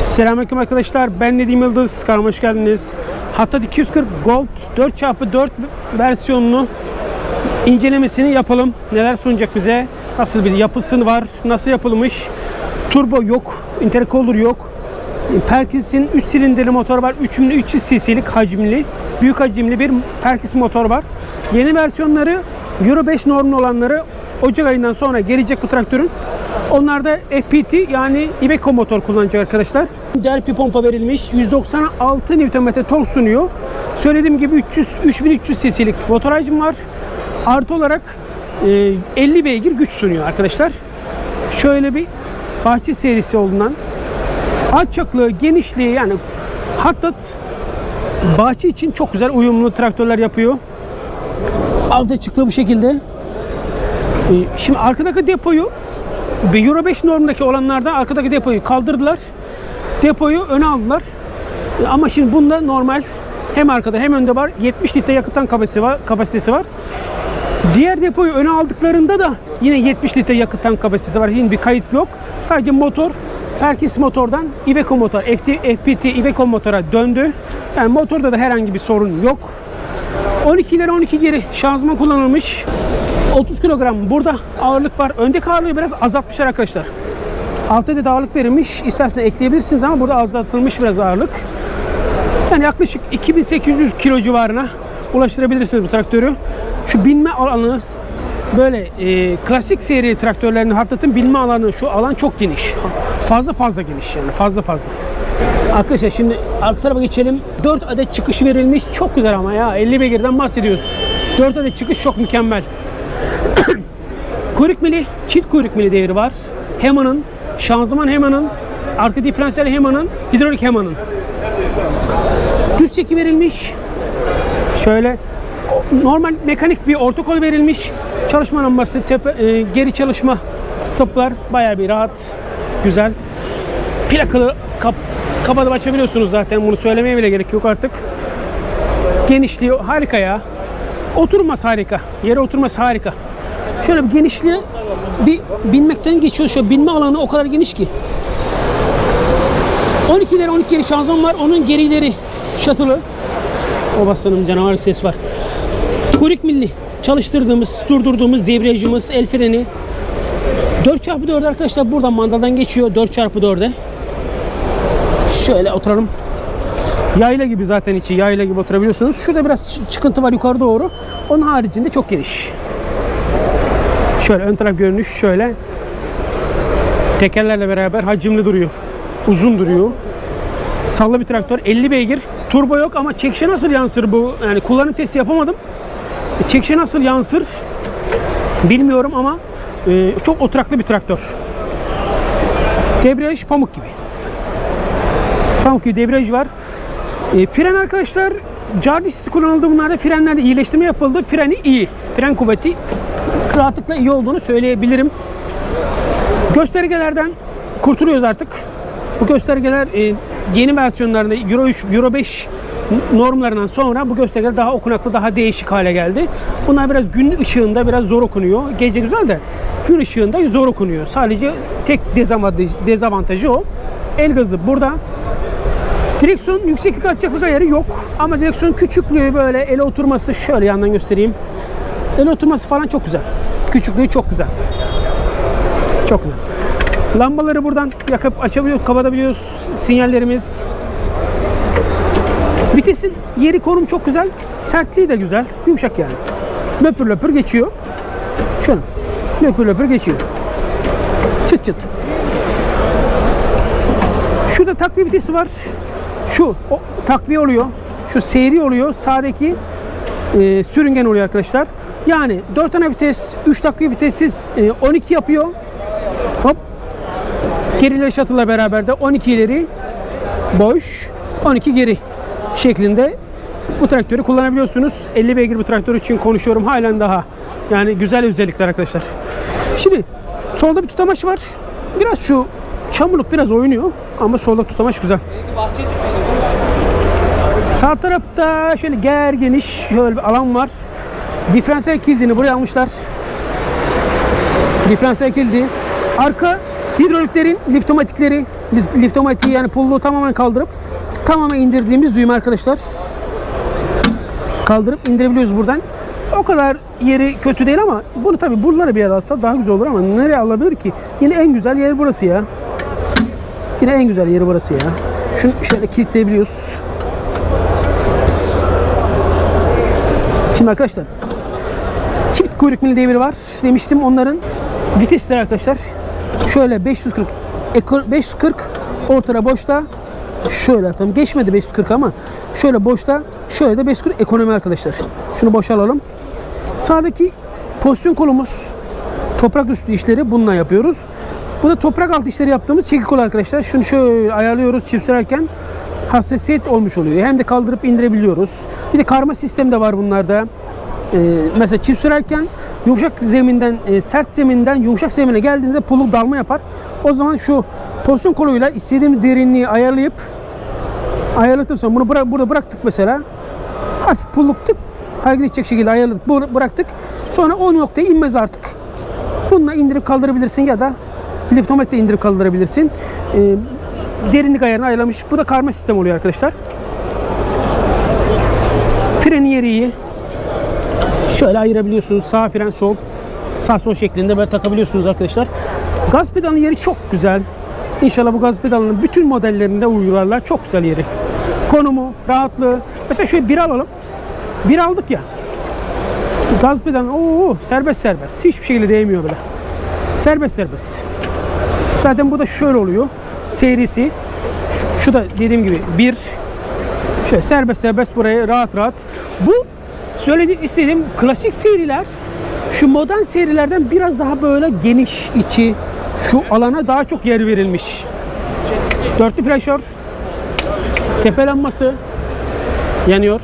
Selamünaleyküm arkadaşlar. Ben Nedim Yıldız. Kanalıma hoş geldiniz. Hattat 240 Gold 4x4 versiyonunu incelemesini yapalım. Neler sunacak bize? Nasıl bir yapısı var? Nasıl yapılmış? Turbo yok. Intercooler yok. Perkis'in 3 silindirli motor var. 3300 cc'lik hacimli, büyük hacimli bir Perkis motor var. Yeni versiyonları Euro 5 normlu olanları Ocak ayından sonra gelecek bu traktörün. Onlar da FPT yani Iveco motor kullanacak arkadaşlar. Delphi pompa verilmiş. 196 Nm tork sunuyor. Söylediğim gibi 300 3300 cc'lik motor hacmi var. Artı olarak e, 50 beygir güç sunuyor arkadaşlar. Şöyle bir bahçe serisi olduğundan alçaklığı, genişliği yani hatta bahçe için çok güzel uyumlu traktörler yapıyor. Alt açıklığı bu şekilde. Ee, Şimdi arkadaki depoyu bir Euro 5 normundaki olanlarda arkadaki depoyu kaldırdılar. Depoyu öne aldılar. Ama şimdi bunda normal hem arkada hem önde var. 70 litre yakıttan kapasitesi var. Kapasitesi var. Diğer depoyu öne aldıklarında da yine 70 litre yakıttan kapasitesi var. Yine bir kayıt yok. Sadece motor Perkis motordan Iveco motor, FT, FPT Iveco motora döndü. Yani motorda da herhangi bir sorun yok. 12 ileri 12 geri şanzıman kullanılmış. 30 kilogram burada ağırlık var. Öndeki ağırlığı biraz azaltmışlar arkadaşlar. Altta da ağırlık verilmiş. İsterseniz ekleyebilirsiniz ama burada azaltılmış biraz ağırlık. Yani yaklaşık 2800 kilo civarına ulaştırabilirsiniz bu traktörü. Şu binme alanı böyle e, klasik seri traktörlerin Hattat'ın binme alanı şu alan çok geniş. Fazla fazla geniş yani fazla fazla. Arkadaşlar şimdi arka tarafa geçelim. 4 adet çıkış verilmiş. Çok güzel ama ya 50 beygirden bahsediyoruz. 4 adet çıkış çok mükemmel. kuyruk mili, çift kuyruk mili devri var. Hema'nın, şanzıman Hema'nın, arka diferansiyel Hema'nın, hidrolik Hema'nın. Düz çeki verilmiş. Şöyle normal mekanik bir ortakol verilmiş. Çalışma lambası, tepe, e, geri çalışma stoplar bayağı bir rahat, güzel. Plakalı kap, kapatıp açabiliyorsunuz zaten. Bunu söylemeye bile gerek yok artık. Genişliği harika ya. Oturması harika. Yere oturması harika. Şöyle bir genişliği bir binmekten geçiyor. Şöyle binme alanı o kadar geniş ki. 12 ileri 12 geri şanzıman var. Onun gerileri şatılı. O baslanım canavar ses var. Kuyruk milli çalıştırdığımız, durdurduğumuz debriyajımız, el freni. 4x4 arkadaşlar buradan mandaldan geçiyor 4x4'e. Şöyle oturalım. Yayla gibi zaten içi yayla gibi oturabiliyorsunuz. Şurada biraz çıkıntı var yukarı doğru. Onun haricinde çok geniş. Şöyle ön taraf görünüş şöyle. Tekerlerle beraber hacimli duruyor. Uzun duruyor. Sallı bir traktör. 50 beygir. Turbo yok ama çekişe nasıl yansır bu? Yani kullanım testi yapamadım. Çekişe nasıl yansır bilmiyorum ama e, çok oturaklı bir traktör. Debriyaj pamuk gibi. Pamuk gibi debriyaj var. E, fren arkadaşlar car kullanıldı bunlarda. Frenlerde iyileştirme yapıldı. Freni iyi. Fren kuvveti rahatlıkla iyi olduğunu söyleyebilirim. Göstergelerden kurtuluyoruz artık. Bu göstergeler e, yeni versiyonlarında Euro 3, Euro 5 normlarından sonra bu göstergeler daha okunaklı, daha değişik hale geldi. Bunlar biraz gün ışığında biraz zor okunuyor. Gece güzel de gün ışığında zor okunuyor. Sadece tek dezavantajı, dezavantajı o. El gazı burada. Direksiyon yükseklik alçaklık ayarı yok. Ama direksiyon küçüklüğü böyle ele oturması şöyle yandan göstereyim. El oturması falan çok güzel. Küçüklüğü çok güzel. Çok güzel. Lambaları buradan yakıp açabiliyoruz, kapatabiliyoruz. Sinyallerimiz. Vitesin yeri konum çok güzel. Sertliği de güzel. Yumuşak yani. Löpür löpür geçiyor. Şöyle. Löpür löpür geçiyor. Çıt çıt. Şurada takviye vitesi var. Şu o, takviye oluyor. Şu seyri oluyor. Sağdaki e, sürüngen oluyor arkadaşlar. Yani 4 tane vites, 3 takviye vitessiz e, 12 yapıyor. Hop. Gerileri shuttle'la beraber de 12 ileri boş, 12 geri şeklinde bu traktörü kullanabiliyorsunuz. 50 beygir bu traktör için konuşuyorum. Halen daha yani güzel özellikler arkadaşlar. Şimdi solda bir tutamaç var. Biraz şu çamurluk biraz oynuyor ama solda tutamaç güzel. Sağ tarafta şöyle ger geniş şöyle bir alan var. Diferansiyel kilidini buraya almışlar. Diferansiyel kilidi. Arka hidroliklerin liftomatikleri Lift- Liftomatiği yani pulluğu tamamen kaldırıp tamamen indirdiğimiz düğme arkadaşlar. Kaldırıp indirebiliyoruz buradan. O kadar yeri kötü değil ama bunu tabi buralara bir yer alsa daha güzel olur ama nereye alabilir ki? Yine en güzel yer burası ya. Yine en güzel yeri burası ya. Şunu şöyle kilitleyebiliyoruz. Şimdi arkadaşlar çift kuyruk mili devri var. Demiştim onların vitesleri arkadaşlar. Şöyle 540 eko- 540 ortada boşta şöyle tam geçmedi 540 ama şöyle boşta şöyle de 540 ekonomi arkadaşlar. Şunu boşa alalım. Sağdaki pozisyon kolumuz toprak üstü işleri bununla yapıyoruz. Bu da toprak altı işleri yaptığımız çekik kol arkadaşlar. Şunu şöyle ayarlıyoruz çift sürerken hassasiyet olmuş oluyor. Hem de kaldırıp indirebiliyoruz. Bir de karma sistem de var bunlarda. Ee, mesela çift sürerken yumuşak zeminden, e, sert zeminden yumuşak zemine geldiğinde pulluk dalma yapar. O zaman şu pozisyon koluyla istediğim derinliği ayarlayıp sonra bunu bıra- burada bıraktık mesela. Hafif pulluk tık hareket edecek şekilde ayarladık, bıraktık. Sonra o noktaya inmez artık. Bununla indirip kaldırabilirsin ya da liftometle indirip kaldırabilirsin. Ee, derinlik ayarını ayarlamış. Bu da karma sistem oluyor arkadaşlar. Frenin yeri iyi. Şöyle ayırabiliyorsunuz. Sağ fren sol. Sağ sol şeklinde böyle takabiliyorsunuz arkadaşlar. Gaz pedalının yeri çok güzel. İnşallah bu gaz pedalının bütün modellerinde uygularlar. Çok güzel yeri. Konumu, rahatlığı. Mesela şöyle bir alalım. Bir aldık ya. Gaz pedalının oo, serbest serbest. Hiçbir şekilde değmiyor bile. Serbest serbest. Zaten bu da şöyle oluyor. Serisi. Şu, da dediğim gibi bir. Şöyle serbest serbest buraya rahat rahat. Bu söylediğim istediğim klasik seriler şu modern serilerden biraz daha böyle geniş içi şu alana daha çok yer verilmiş. Dörtlü flaşör tepe yanıyor.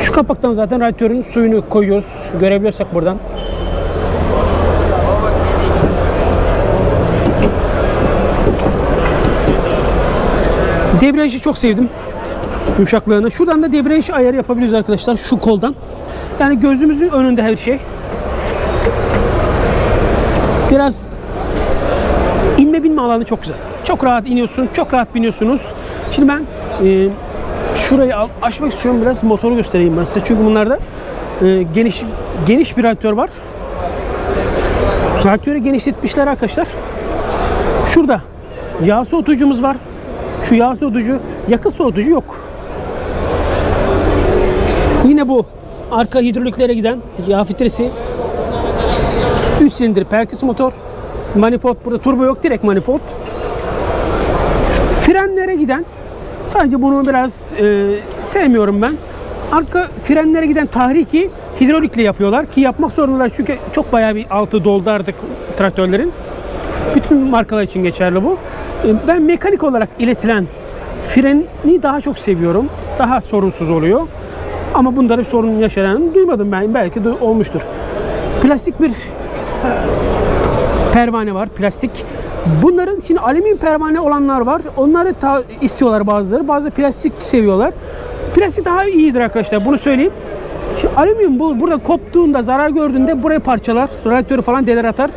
Şu kapaktan zaten radyatörün suyunu koyuyoruz. Görebiliyorsak buradan. Debriyajı çok sevdim. Yumuşaklığını. Şuradan da debriyaj ayarı yapabiliriz arkadaşlar şu koldan. Yani gözümüzün önünde her şey. Biraz inme binme alanı çok güzel. Çok rahat iniyorsun, çok rahat biniyorsunuz. Şimdi ben e, şurayı açmak istiyorum biraz motoru göstereyim ben size. Çünkü bunlarda e, geniş geniş bir radyatör var. Radyatörü genişletmişler arkadaşlar. Şurada yağ soğutucumuz var. Şu yağ soğutucu, yakıt soğutucu yok. Yine bu arka hidroliklere giden yağ filtresi. 3 silindir Perkins motor. Manifold burada turbo yok direkt manifold. Frenlere giden sadece bunu biraz e, sevmiyorum ben. Arka frenlere giden tahriki hidrolikle yapıyorlar ki yapmak zorundalar çünkü çok bayağı bir altı doldu artık traktörlerin. Bütün markalar için geçerli bu. E, Ben mekanik olarak iletilen freni daha çok seviyorum. Daha sorunsuz oluyor. Ama bunda bir sorun yaşayan duymadım ben. Belki de olmuştur. Plastik bir pervane var. Plastik. Bunların şimdi alüminyum pervane olanlar var. Onları ta- istiyorlar bazıları. Bazı plastik seviyorlar. Plastik daha iyidir arkadaşlar. Bunu söyleyeyim. Şimdi alüminyum bu burada koptuğunda, zarar gördüğünde buraya parçalar, radyatörü falan deler atar.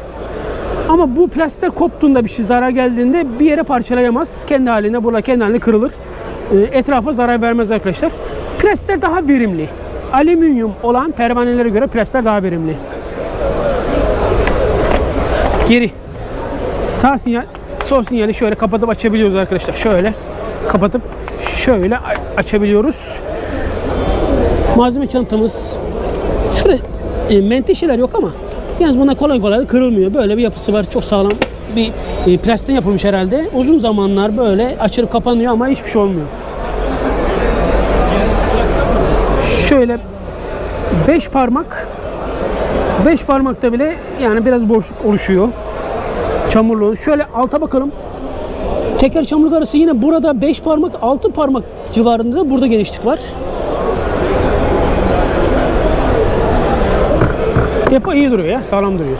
Ama bu plastikler koptuğunda bir şey zarar geldiğinde bir yere parçalayamaz. Kendi haline, burada kendi haline kırılır. Ee, Etrafa zarar vermez arkadaşlar. Plastikler daha verimli. Alüminyum olan pervanelere göre plastikler daha verimli. Geri. Sağ sinyal, sol sinyali şöyle kapatıp açabiliyoruz arkadaşlar. Şöyle kapatıp şöyle açabiliyoruz. Malzeme çantamız. Şurada e, menteşeler yok ama yalnız buna kolay kolay da kırılmıyor. Böyle bir yapısı var. Çok sağlam bir e, plastikten yapılmış herhalde. Uzun zamanlar böyle açılıp kapanıyor ama hiçbir şey olmuyor. Şöyle 5 parmak 5 parmakta bile yani biraz boşluk oluşuyor. Çamurlu. Şöyle alta bakalım. Teker çamurluk arası yine burada 5 parmak 6 parmak civarında da burada genişlik var. Depo iyi duruyor ya. Sağlam duruyor.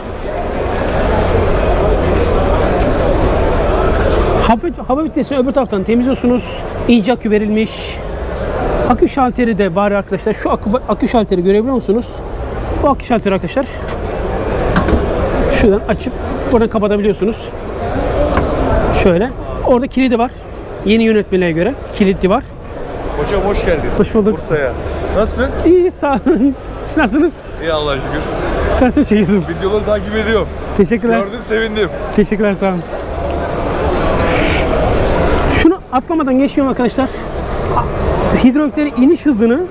Hava, hava vitesini öbür taraftan temizliyorsunuz. İnce akü verilmiş. Akü şalteri de var arkadaşlar. Şu akü, akü şalteri görebiliyor musunuz? Bu akü şalteri arkadaşlar. Şuradan açıp buradan kapatabiliyorsunuz. Şöyle. Orada kilidi var. Yeni yönetmeliğe göre kilitli var. Hocam hoş geldin. Hoş bulduk. Bursa'ya. Nasılsın? İyi sağ olun. Siz nasılsınız? İyi Allah'a şükür. Traktör çekiyordum. Videoları takip ediyorum. Teşekkürler. Gördüm sevindim. Teşekkürler sağ olun. Şunu atlamadan geçmiyorum arkadaşlar. Hidroliklerin iniş hızını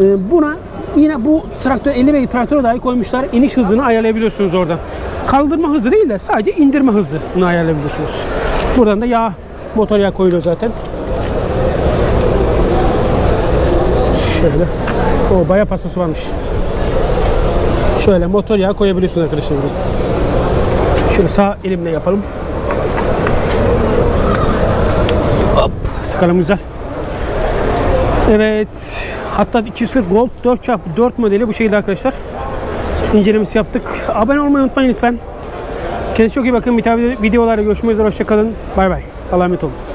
e, buna yine bu traktör 50 beygir traktöre dahi koymuşlar. İniş hızını ayarlayabiliyorsunuz oradan. Kaldırma hızı değil de sadece indirme hızını ayarlayabiliyorsunuz. Buradan da yağ, motor yağı koyuluyor zaten. Şöyle. O bayağı pasası varmış. Şöyle motor yağı koyabiliyorsunuz arkadaşlar. Şöyle sağ elimle yapalım. Hop, sıkalım güzel. Evet. Hatta 240 Gold 4x4 modeli bu şekilde arkadaşlar. İncelemesi yaptık. Abone olmayı unutmayın lütfen. Kendinize çok iyi bakın. Bir tane videolarda görüşmek üzere. Hoşçakalın. Bay bay. Allah'a emanet olun.